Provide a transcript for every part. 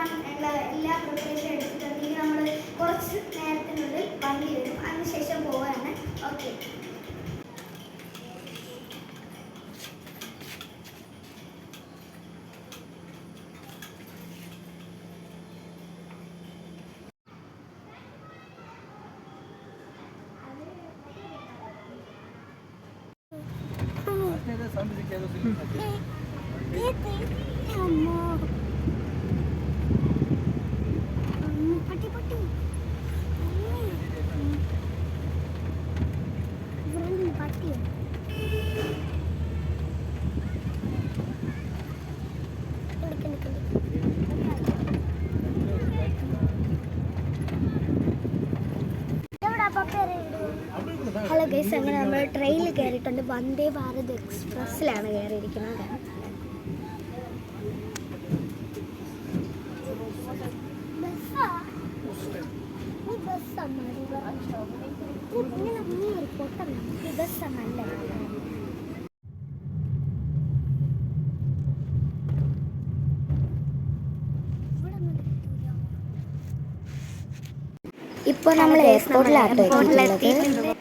പോകാൻ ഉള്ള എല്ലാ പ്രിപ്പറേഷൻ എടുത്തിട്ടുണ്ട്. നമ്മൾ കുറച്ച് നേരത്തിനുള്ളിൽ വണ്ടി വരും. അതിനുശേഷം പോവുകയാണ് ഓക്കെ ഹലോ ഗൈസ് അങ്ങനെ നമ്മൾ ട്രെയിനിൽ കയറിയിട്ടുണ്ട് വന്ദേ ഭാരത് എക്സ്പ്രസ്സിലാണ് കയറിയിരിക്കുന്നത് ഇപ്പോൾ നമ്മൾ എയർപോർട്ടിലാട്ടോ എത്തിയിട്ടുള്ളത്.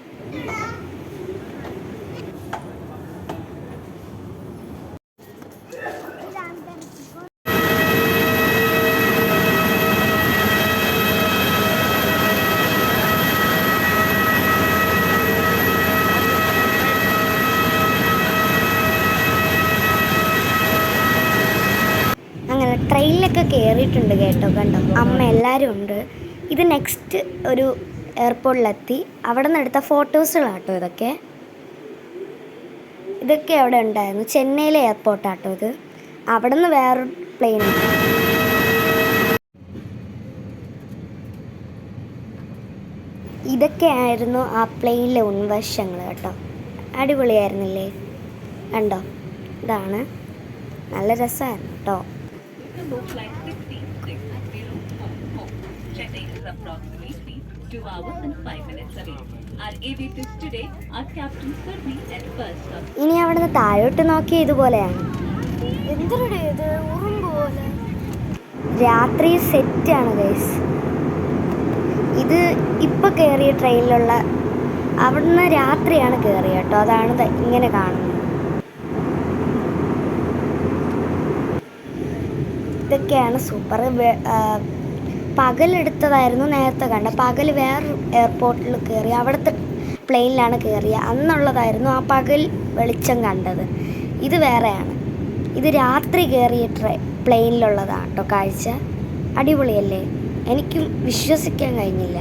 ട്രെയിനിലൊക്കെ കയറിയിട്ടുണ്ട് കേട്ടോ കണ്ടോ? അമ്മ എല്ലാവരും ഉണ്ട്. ഇത് നെക്സ്റ്റ് ഒരു എയർപോർട്ടിലെത്തി അവിടെ നിന്ന് എടുത്ത ഫോട്ടോസുകളാട്ടോ ഇതൊക്കെ. ഇതൊക്കെ അവിടെ ഉണ്ടായിരുന്നു. ചെന്നൈയിലെ എയർപോർട്ടാട്ടോ ഇത്. അവിടെ നിന്ന് വേറൊരു പ്ലെയിൻ ഇതൊക്കെയായിരുന്നു ആ പ്ലെയിനിലെ ഉൻവശങ്ങൾ കേട്ടോ. അടിപൊളിയായിരുന്നില്ലേ? കണ്ടോ? ഇതാണ്. നല്ല രസമായിരുന്നു കേട്ടോ. Chennai is approximately 2 hours and 5 minutes away. Our aviators today are Captain Survi and First of ഇനി അവിടുന്ന് താഴോട്ട് നോക്കിയ ഇതുപോലെയാണ്. എന്തിനുടെ ഇത് ഉറുമ്പ് പോലെ. രാത്രി സെറ്റാണ് ഗൈസ് ഇത് ഇപ്പൊ കയറിയ ട്രെയിനിലുള്ള അവിടുന്ന് രാത്രിയാണ് കയറിയ കേട്ടോ. അതാണ് ഇങ്ങനെ കാണുന്നത്. ഇതൊക്കെയാണ് സൂപ്പർ പകലെടുത്തതായിരുന്നു നേരത്തെ കണ്ട പകൽ വേറൊരു എയർപോർട്ടിൽ കയറി അവിടുത്തെ പ്ലെയിനിലാണ് കയറിയ. അന്നുള്ളതായിരുന്നു ആ പകൽ വെളിച്ചം കണ്ടത്. ഇത് വേറെയാണ്. ഇത് രാത്രി കയറിയ ട്രെ പ്ലെയിനിലുള്ളതാണ് കേട്ടോ കാഴ്ച. അടിപൊളിയല്ലേ? എനിക്കും വിശ്വസിക്കാൻ കഴിഞ്ഞില്ല.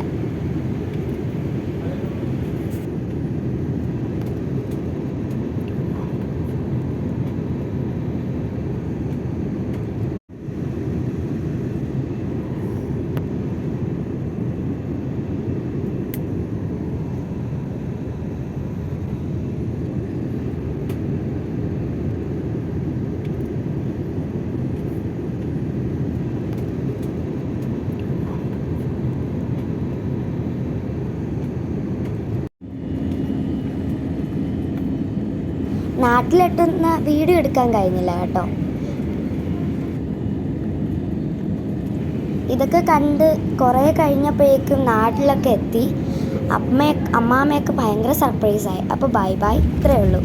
നാട്ടിലെത്തുന്ന വീഡിയോ എടുക്കാൻ കഴിഞ്ഞില്ല കേട്ടോ. ഇതൊക്കെ കണ്ട് കുറേ കഴിഞ്ഞപ്പോഴേക്കും നാട്ടിലൊക്കെ എത്തി. അമ്മ അമ്മാമ്മയൊക്കെ ഭയങ്കര സർപ്രൈസായി അപ്പോൾ ബൈ ബൈ ഇത്രയേ ഉള്ളൂ.